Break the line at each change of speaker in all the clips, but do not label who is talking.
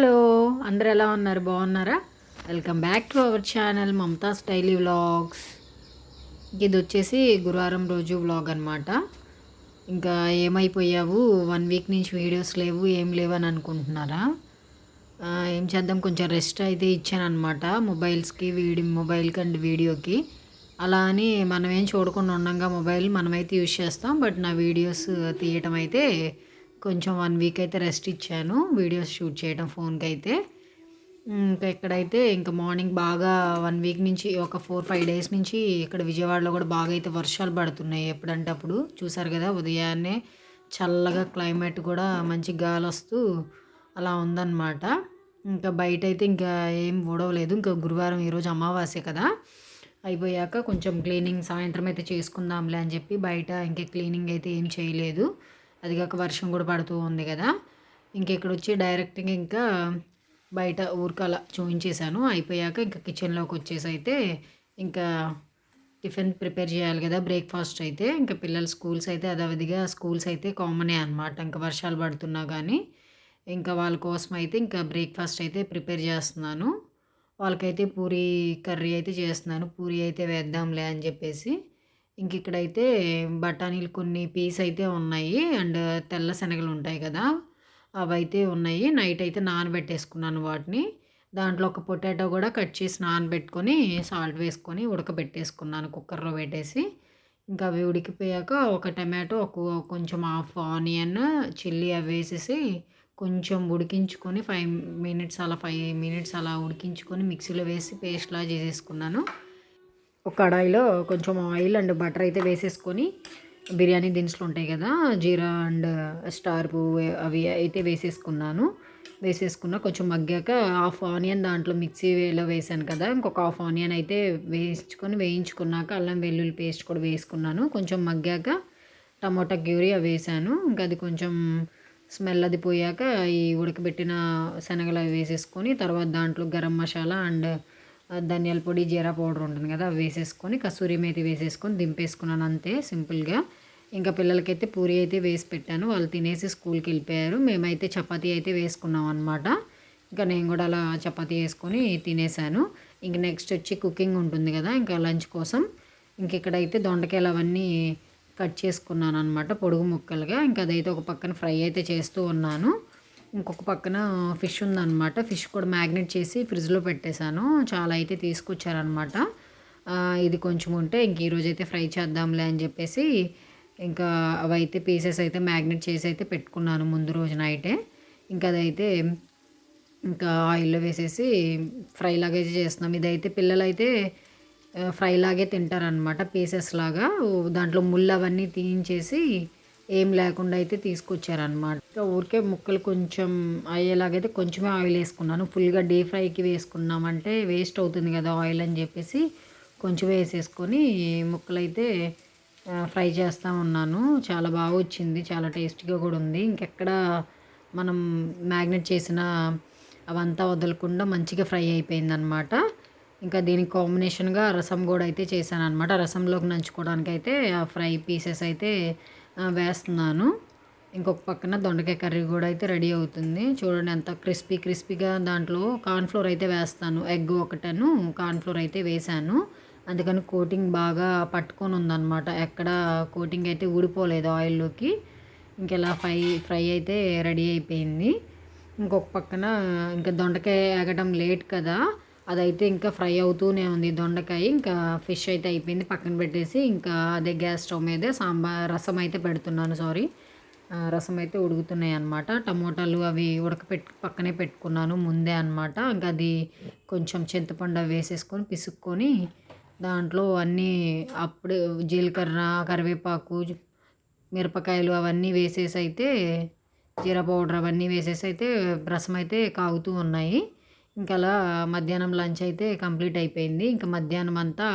Hello అందరు ఎలా ఉన్నారు? బాగున్నారా? Welcome back to our channel Mamata Styley vlogs ఇది వచ్చేసి గురువారం రోజు వ్లాగ్ అనమాట ఇంకా ఏమైపోయావు? వన్ వీక్ నుంచి వీడియోస్ లేవు ఏం లేవు అని అనుకుంటున్నారా? ఏం చేద్దాం? కొంచెం రెస్ట్ అయితే ఇచ్చానమాట మొబైల్స్కి వీడి మొబైల్కి అండ్ వీడియోకి అలా అని మనం ఏం చూడకుండా ఉండంగా మొబైల్ మనమైతే యూజ్ చేస్తాం. బట్ నా వీడియోస్ తీయటం అయితే కొంచెం వన్ వీక్ అయితే రెస్ట్ ఇచ్చాను. వీడియోస్ షూట్ చేయడం ఫోన్కి అయితే ఇంకా ఇక్కడైతే ఇంకా మార్నింగ్ బాగా వన్ వీక్ నుంచి ఒక ఫోర్ ఫైవ్ డేస్ నుంచి ఇక్కడ విజయవాడలో కూడా బాగా అయితే వర్షాలు పడుతున్నాయి ఎప్పుడంటే అప్పుడు చూసారు కదా ఉదయాన్నే చల్లగా క్లైమేట్ కూడా మంచి గాలి వస్తూ అలా ఉందన్నమాట. ఇంకా బయట అయితే ఇంకా ఏం ఊడవలేదు. ఇంకా గురువారం ఈరోజు అమావాస్య కదా. అయిపోయాక కొంచెం క్లీనింగ్ సాయంత్రం అయితే చేసుకుందాంలే అని చెప్పి బయట ఇంకా క్లీనింగ్ అయితే ఏం చేయలేదు. అది కాక వర్షం కూడా పడుతూ ఉంది కదా. ఇంకెక్కడ వచ్చి డైరెక్ట్గా ఇంకా బయట ఊరికలా చూపించేశాను అయిపోయాక ఇంకా కిచెన్లోకి వచ్చేసి అయితే ఇంకా టిఫిన్ ప్రిపేర్ చేయాలి కదా బ్రేక్ఫాస్ట్ అయితే. ఇంకా పిల్లల స్కూల్స్ అయితే అదావిధిగా స్కూల్స్ అయితే కామనే అనమాట ఇంకా వర్షాలు పడుతున్నా కానీ ఇంకా వాళ్ళ కోసం అయితే ఇంకా బ్రేక్ఫాస్ట్ అయితే ప్రిపేర్ చేస్తున్నాను. వాళ్ళకైతే పూరీ కర్రీ అయితే చేస్తున్నాను. పూరీ అయితే వేద్దాంలే అని చెప్పేసి ఇంక ఇక్కడైతే బఠానీలు కొన్ని పీస్ అయితే ఉన్నాయి. అండ్ తెల్ల శనగలు ఉంటాయి కదా అవి అయితే ఉన్నాయి. నైట్ అయితే నానబెట్టేసుకున్నాను వాటిని. దాంట్లో ఒక పొటాటో కూడా కట్ చేసి నానబెట్టుకొని సాల్ట్ వేసుకొని ఉడకబెట్టేసుకున్నాను కుక్కర్లో పెట్టేసి. ఇంకా అవి ఉడికిపోయాక ఒక టమాటో ఒక కొంచెం హాఫ్ ఆనియన్ చిల్లీ అవి వేసేసి కొంచెం ఉడికించుకొని ఫైవ్ మినిట్స్ అలా ఫైవ్ మినిట్స్ అలా ఉడికించుకొని మిక్సీలో వేసి పేస్ట్లా చేసేసుకున్నాను. ఒక కడాయిలో కొంచెం ఆయిల్ అండ్ బటర్ అయితే వేసేసుకొని బిర్యానీ దినుసులు ఉంటాయి కదా జీరా అండ్ స్టార్ పువ్వు అవి అయితే వేసేసుకున్నాను. వేసేసుకున్న కొంచెం మగ్గాక హాఫ్ ఆనియన్ దాంట్లో మిక్సీలో వేసాను కదా ఇంకొక హాఫ్ ఆనియన్ అయితే వేయించుకొని వేయించుకున్నాక అల్లం వెల్లుల్లి పేస్ట్ కూడా వేసుకున్నాను. కొంచెం మగ్గాక టమోటా గ్యూరీ అవి వేసాను. ఇంకా అది కొంచెం స్మెల్ అది పోయాక ఈ ఉడకబెట్టిన శనగలు అవి వేసేసుకొని తర్వాత దాంట్లో గరం మసాలా అండ్ ధనియాల పొడి జీరా పౌడర్ ఉంటుంది కదా అవి వేసేసుకొని కసూరి మేతి వేసేసుకొని దింపేసుకున్నాను అంతే సింపుల్గా. ఇంకా పిల్లలకైతే పూరి అయితే వేసి పెట్టాను వాళ్ళు తినేసి స్కూల్కి వెళ్ళిపోయారు. మేమైతే చపాతీ అయితే వేసుకున్నాం అనమాట ఇంకా నేను కూడా అలా చపాతీ వేసుకొని తినేసాను. ఇంక నెక్స్ట్ వచ్చి కుకింగ్ ఉంటుంది కదా ఇంకా లంచ్ కోసం. ఇంక ఇక్కడైతే దొండకాయలు అవన్నీ కట్ చేసుకున్నాను అనమాట పొడుగు ముక్కలుగా. ఇంకా అదైతే ఒక పక్కన ఫ్రై అయితే చేస్తూ ఉన్నాను. ఇంకొక పక్కన ఫిష్ ఉందన్నమాట. ఫిష్ కూడా మ్యాగ్నెట్ చేసి ఫ్రిడ్జ్లో పెట్టేశాను. చాలా అయితే తీసుకొచ్చారనమాట ఇది కొంచెం ఉంటే ఇంక ఈరోజు అయితే ఫ్రై చేద్దాంలే అని చెప్పేసి ఇంకా అవైతే పీసెస్ అయితే మ్యాగ్నెట్ చేసి అయితే పెట్టుకున్నాను ముందు రోజు నైటే. ఇంకా అదైతే ఇంకా ఆయిల్లో వేసేసి ఫ్రై లాగా అయితే చేస్తున్నాం. ఇదైతే పిల్లలైతే ఫ్రై లాగే తింటారనమాట పీసెస్ లాగా. దాంట్లో ముళ్ళు అవన్నీ తీయించేసి ఏం లేకుండా అయితే తీసుకొచ్చారనమాట ఇంకా ఊరికే ముక్కలు కొంచెం అయ్యేలాగైతే కొంచెమే ఆయిల్ వేసుకున్నాను. ఫుల్గా డీప్ ఫ్రైకి వేసుకున్నామంటే వేస్ట్ అవుతుంది కదా ఆయిల్ అని చెప్పేసి కొంచెం వేసేసుకొని ముక్కలు అయితే ఫ్రై చేస్తూ ఉన్నాను. చాలా బాగా వచ్చింది. చాలా టేస్టీగా కూడా ఉంది. ఇంకెక్కడ మనం మ్యాగ్నెట్ చేసిన అవంతా వదలకుండా మంచిగా ఫ్రై అయిపోయింది అనమాట ఇంకా దీనికి కాంబినేషన్గా రసం కూడా అయితే చేశాను అనమాట రసంలోకి నంచుకోవడానికి అయితే ఆ ఫ్రై పీసెస్ అయితే వేస్తున్నాను. ఇంకొక పక్కన దొండకాయ కర్రీ కూడా అయితే రెడీ అవుతుంది. చూడండి ఎంత క్రిస్పీ క్రిస్పీగా దాంట్లో కార్న్ఫ్లోర్ అయితే వేస్తాను. ఎగ్ ఒకటను కార్న్ఫ్లోర్ అయితే వేశాను. అందుకని కోటింగ్ బాగా పట్టుకొని ఉందన్నమాట. ఎక్కడ కోటింగ్ అయితే ఊడిపోలేదు ఆయిల్లోకి. ఇంకెలా ఫ్రై ఫ్రై అయితే రెడీ అయిపోయింది. ఇంకొక పక్కన ఇంకా దొండకాయ ఎగడం లేట్ కదా. అదైతే ఇంకా ఫ్రై అవుతూనే ఉంది దొండకాయ ఇంకా ఫిష్ అయితే అయిపోయింది. పక్కన పెట్టేసి ఇంకా అదే గ్యాస్ స్టవ్ మీదే సాంబార్ రసం అయితే పెడుతున్నాను సారీ. రసం అయితే ఉడుకుతున్నాయి అనమాట టమోటాలు అవి ఉడకపెట్టి పక్కనే పెట్టుకున్నాను ముందే అనమాట ఇంకా అది కొంచెం చింతపండు అవి వేసేసుకొని పిసుక్కొని దాంట్లో అన్నీ అప్పుడు జీలకర్ర కరివేపాకు మిరపకాయలు అవన్నీ వేసేసి అయితే జీరా పౌడర్ అవన్నీ వేసేసి అయితే రసం అయితే కాగుతూ ఉన్నాయి. ఇంకా అలా మధ్యాహ్నం లంచ్ అయితే కంప్లీట్ అయిపోయింది. ఇంకా మధ్యాహ్నం అంతా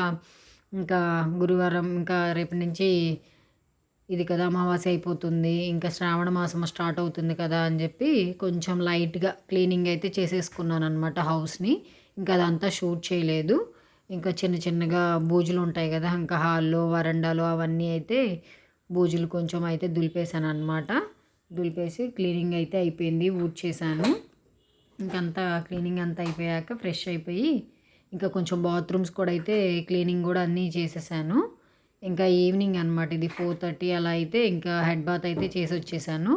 ఇంకా గురువారం ఇంకా రేపటి నుంచి ఇది కదా అమావాస్య అయిపోతుంది. ఇంకా శ్రావణ మాసం స్టార్ట్ అవుతుంది కదా అని చెప్పి కొంచెం లైట్గా క్లీనింగ్ అయితే చేసేసుకున్నాను అనమాట హౌస్ని. ఇంకా అదంతా షూట్ చేయలేదు. ఇంకా చిన్న చిన్నగా బూజులు ఉంటాయి కదా ఇంకా హాల్లో వరండాలో అవన్నీ అయితే బూజులు కొంచెం అయితే దులిపేశాను అనమాట దులిపేసి క్లీనింగ్ అయితే అయిపోయింది ఊడ్ చేశాను ఇంకంతా క్లీనింగ్ అంతా అయిపోయాక ఫ్రెష్ అయిపోయి ఇంకా కొంచెం బాత్రూమ్స్ కూడా అయితే క్లీనింగ్ కూడా అన్నీ చేసేసాను. ఇంకా ఈవినింగ్ అనమాట ఇది ఫోర్ థర్టీ అలా అయితే ఇంకా హెడ్ బాత్ అయితే చేసి వచ్చేసాను.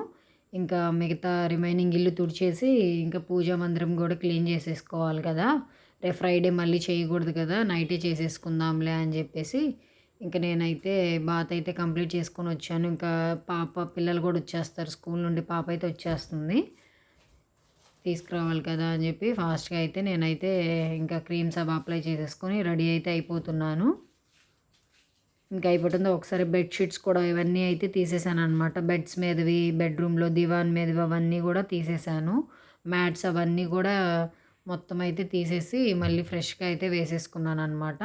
ఇంకా మిగతా రిమైనింగ్ ఇల్లు తుడిచేసి ఇంకా పూజా మందిరం కూడా క్లీన్ చేసేసుకోవాలి కదా. రేపు ఫ్రైడే మళ్ళీ చేయకూడదు కదా నైటే చేసేసుకుందాంలే అని చెప్పేసి ఇంకా నేనైతే బాత్ అయితే కంప్లీట్ చేసుకొని వచ్చాను. ఇంకా పాప పిల్లలు కూడా వచ్చేస్తారు స్కూల్ నుండి పాప అయితే వచ్చేస్తుంది. తీసుకురావాలి కదా అని చెప్పి ఫాస్ట్గా అయితే నేనైతే ఇంకా క్రీమ్స్ అవి అప్లై చేసేసుకొని రెడీ అయితే అయిపోతున్నాను. ఇంకా అయిపోతుందో ఒకసారి బెడ్షీట్స్ కూడా ఇవన్నీ అయితే తీసేసాను అనమాట బెడ్స్ మీదవి బెడ్రూమ్లో దివాన్ మీదవి అవన్నీ కూడా తీసేసాను. మ్యాట్స్ అవన్నీ కూడా మొత్తం అయితే తీసేసి మళ్ళీ ఫ్రెష్గా అయితే వేసేసుకున్నాను అనమాట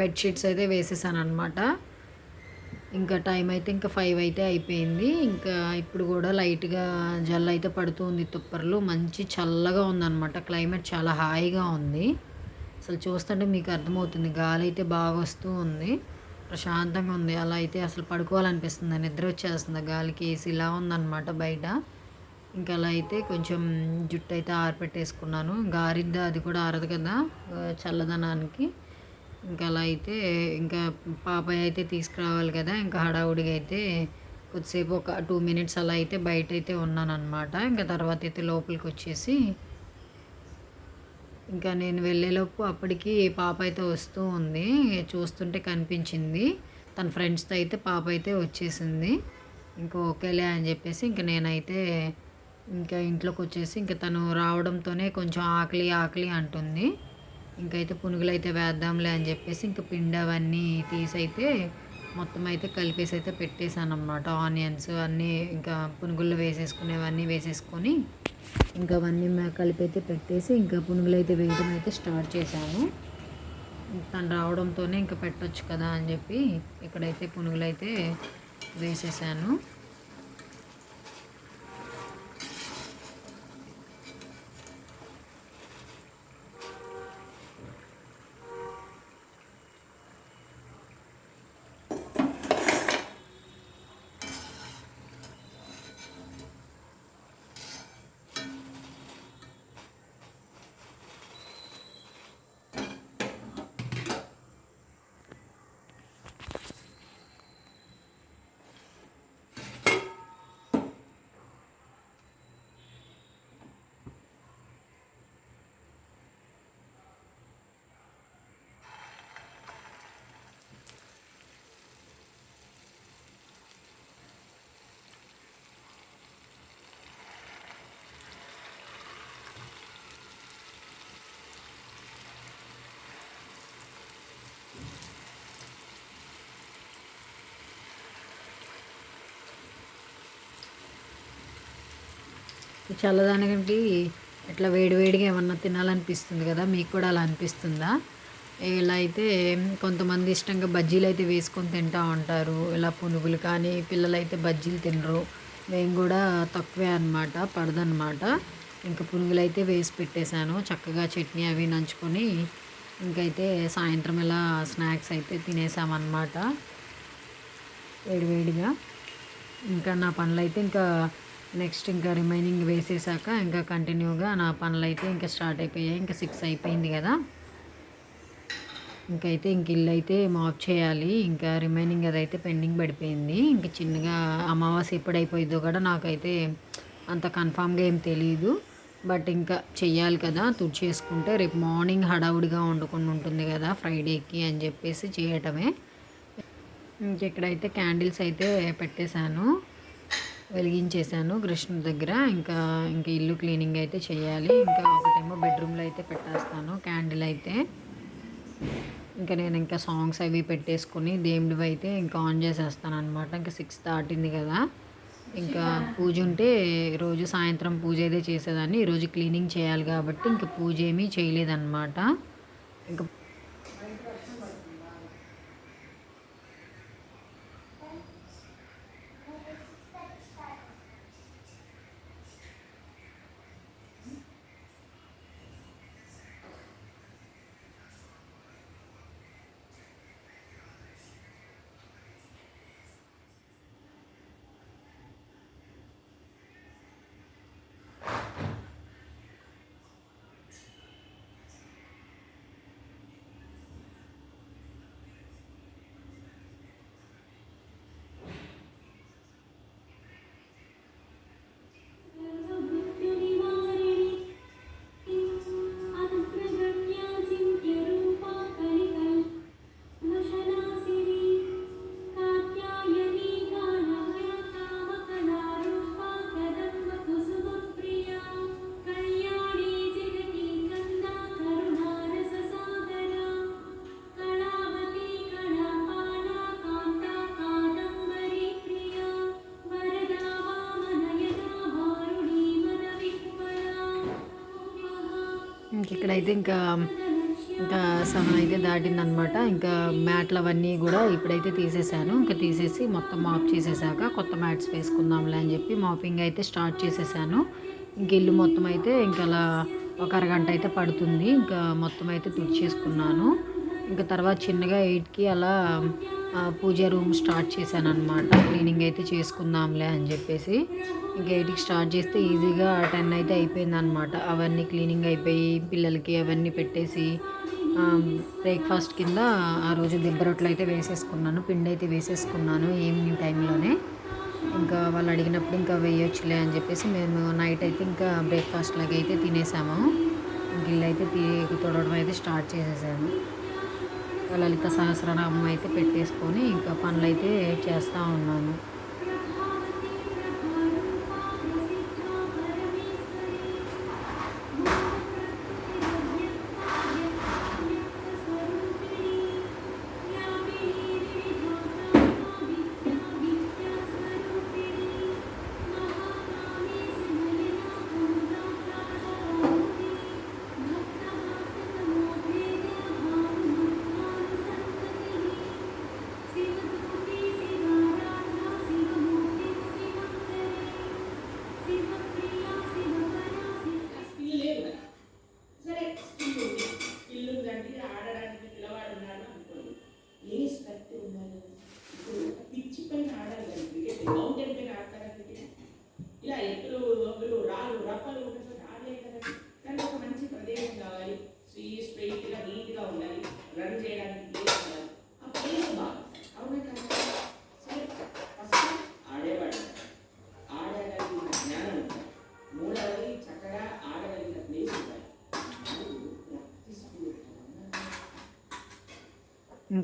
బెడ్షీట్స్ అయితే వేసేసాను అనమాట ఇంకా టైం అయితే ఇంకా ఫైవ్ అయితే అయిపోయింది. ఇంకా ఇప్పుడు కూడా లైట్గా జల్ అయితే పడుతుంది తుప్పర్లు. మంచి చల్లగా ఉందన్నమాట. క్లైమేట్ చాలా హాయిగా ఉంది. అసలు చూస్తుంటే మీకు అర్థమవుతుంది. గాలి అయితే బాగా వస్తూ ఉంది. ప్రశాంతంగా ఉంది. అలా అయితే అసలు పడుకోవాలనిపిస్తుంది. నిద్ర వచ్చేస్తుంది. గాలికి వేసి ఇలా ఉందన్నమాట బయట. ఇంకా అలా అయితే కొంచెం జుట్టు అయితే ఆరిపెట్టేసుకున్నాను. ఇంకా ఆరిద్దా అది కూడా ఆరదు కదా చల్లదనానికి. ఇంకా అలా అయితే ఇంకా పాపయ్య అయితే తీసుకురావాలి కదా ఇంకా హడావుడిగా అయితే కొద్దిసేపు ఒక టూ మినిట్స్ అలా అయితే బయట అయితే ఉన్నానమాట ఇంకా తర్వాత అయితే లోపలికి వచ్చేసి ఇంకా నేను వెళ్ళేలోపు అప్పటికి పాప అయితే వస్తూ ఉంది చూస్తుంటే కనిపించింది. తన ఫ్రెండ్స్తో అయితే పాప అయితే వచ్చేసింది. ఇంకా ఓకేలే అని చెప్పేసి ఇంకా నేనైతే ఇంకా ఇంట్లోకి వచ్చేసి ఇంకా తను రావడంతోనే కొంచెం ఆకలి ఆకలి అంటుంది. ఇంకైతే పునుగులు అయితే వేద్దాంలే అని చెప్పేసి ఇంకా పిండి అవన్నీ తీసైతే మొత్తం అయితే కలిపేసి అయితే పెట్టేశాను అనమాట ఆనియన్స్ అన్నీ ఇంకా పునుగుల్లో వేసేసుకునేవన్నీ వేసేసుకొని ఇంకా అవన్నీ కలిపి అయితే పెట్టేసి ఇంకా పునుగులు అయితే వేయడం అయితే స్టార్ట్ చేశాను. తను రావడంతోనే ఇంకా పెట్టొచ్చు కదా అని చెప్పి ఇక్కడైతే పునుగులు అయితే వేసేసాను. చల్లదానికంటే ఇట్లా వేడివేడిగా ఏమన్నా తినాలనిపిస్తుంది కదా మీకు కూడా అలా అనిపిస్తుందా? ఇలా అయితే కొంతమంది ఇష్టంగా బజ్జీలు అయితే వేసుకొని తింటూ ఉంటారు. ఇలా పునుగులు కానీ పిల్లలు అయితే బజ్జీలు తినరు. మేము కూడా తక్కువే అనమాట పడదనమాట ఇంకా పునుగులు అయితే వేసి పెట్టేశాను. చక్కగా చట్నీ అవి నంచుకొని ఇంకైతే సాయంత్రం ఇలా స్నాక్స్ అయితే తినేసామన్నమాట. వేడివేడిగా ఇంకా నా పనులు అయితే ఇంకా నెక్స్ట్ ఇంకా రిమైనింగ్ వేసేసాక ఇంకా కంటిన్యూగా నా పనులు అయితే ఇంకా స్టార్ట్ అయిపోయాయి ఇంకా సిక్స్ అయిపోయింది కదా. ఇంకైతే ఇంక ఇల్లు అయితే మాప్ చేయాలి ఇంకా రిమైనింగ్ అదైతే పెండింగ్ పడిపోయింది. ఇంకా చిన్నగా అమావాస్య ఎప్పుడైపోయిందో కూడా నాకైతే అంత కన్ఫామ్గా ఏం తెలియదు బట్ ఇంకా చెయ్యాలి కదా తుడిచేసుకుంటే రేపు మార్నింగ్ హడావుడిగా వండుకొని ఉంటుంది కదా ఫ్రైడేకి అని చెప్పేసి చేయటమే. ఇంకెక్కడైతే క్యాండిల్స్ అయితే పెట్టేశాను. వెలిగించేశాను కృష్ణుడి దగ్గర. ఇంకా ఇంకా ఇల్లు క్లీనింగ్ అయితే చేయాలి. ఇంకా ఒకటేమో బెడ్రూమ్లో అయితే పెట్టేస్తాను క్యాండిల్ అయితే. ఇంకా నేను ఇంకా సాంగ్స్ అవి పెట్టేసుకుని దేవుడివి అయితే ఇంకా ఆన్ చేసేస్తాను అనమాట ఇంకా సిక్స్ దాటింది కదా. ఇంకా పూజ ఉంటే రోజు సాయంత్రం పూజ అయితే చేసేదాన్ని. ఈరోజు క్లీనింగ్ చేయాలి కాబట్టి ఇంకా పూజ ఏమీ చేయలేదన్నమాట. ఇంకా అయితే ఇంకా ఇంకా సెవెన్ అయితే దాటిందనమాట. ఇంకా మ్యాట్లు అవన్నీ కూడా ఇప్పుడైతే తీసేసాను ఇంకా తీసేసి మొత్తం మాప్ చేసేసాక కొత్త మ్యాట్స్ వేసుకుందాంలే అని చెప్పి మాపింగ్ అయితే స్టార్ట్ చేసేసాను. ఇంక ఇల్లు మొత్తం అయితే ఇంకా అలా ఒక అరగంట అయితే పడుతుంది. ఇంకా మొత్తం అయితే తుడిచేసుకున్నాను. ఇంకా తర్వాత చిన్నగా ఎయిట్కి అలా పూజ రూమ్ స్టార్ట్ చేశాను అనమాట క్లీనింగ్ అయితే చేసుకుందాంలే అని చెప్పేసి ఇంకా ఎయిట్కి స్టార్ట్ చేస్తే ఈజీగా టెన్ అయితే అయిపోయింది అనమాట అవన్నీ క్లీనింగ్ అయిపోయి పిల్లలకి అవన్నీ పెట్టేసి బ్రేక్ఫాస్ట్ కింద ఆ రోజు దిబ్బరొట్లు అయితే వేసేసుకున్నాను పిండి అయితే వేసేసుకున్నాను ఈవినింగ్ టైంలోనే ఇంకా వాళ్ళు అడిగినప్పుడు ఇంకా వేయొచ్చులే అని చెప్పేసి మేము నైట్ అయితే ఇంకా బ్రేక్ఫాస్ట్ లాగా అయితే తినేసాము. గిల్లు అయితే తీ తొడవడం అయితే స్టార్ట్ చేసేసాము. లలిత సహస్రనామం అయితే పెట్టేసుకొని ఇంకా పనులు అయితే చేస్తూ ఉన్నాను.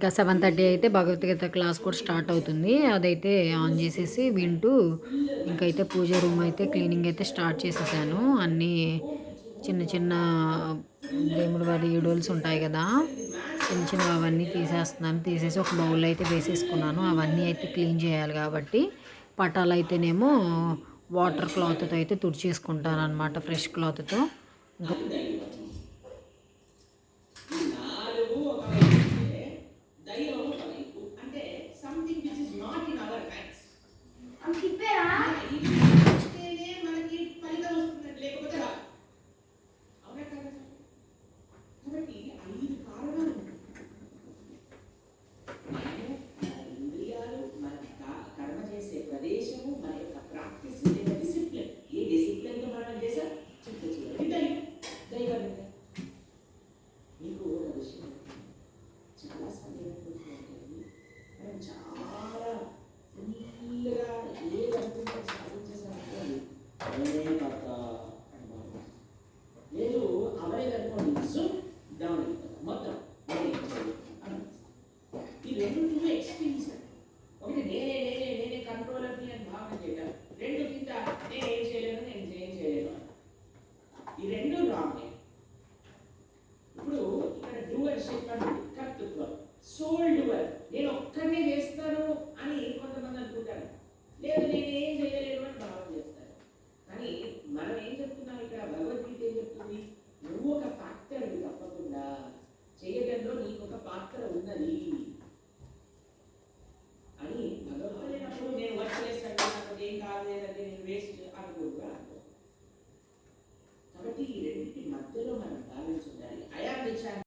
ఇంకా సెవెన్ థర్టీ అయితే భగవద్గీత క్లాస్ కూడా స్టార్ట్ అవుతుంది. అదైతే ఆన్ చేసేసి వింటూ ఇంకైతే పూజ రూమ్ అయితే క్లీనింగ్ అయితే స్టార్ట్ చేసేసాను. అన్నీ చిన్న చిన్న దేవుడు వారి ఈడోల్స్ ఉంటాయి కదా చిన్న చిన్న అవన్నీ తీసేస్తున్నాను. తీసేసి ఒక బౌల్ అయితే వేసేసుకున్నాను. అవన్నీ అయితే క్లీన్ చేయాలి కాబట్టి పటాలు అయితేనేమో
వాటర్ క్లాత్తో అయితే తుడిచేసుకుంటాను అనమాట ఫ్రెష్ క్లాత్తో.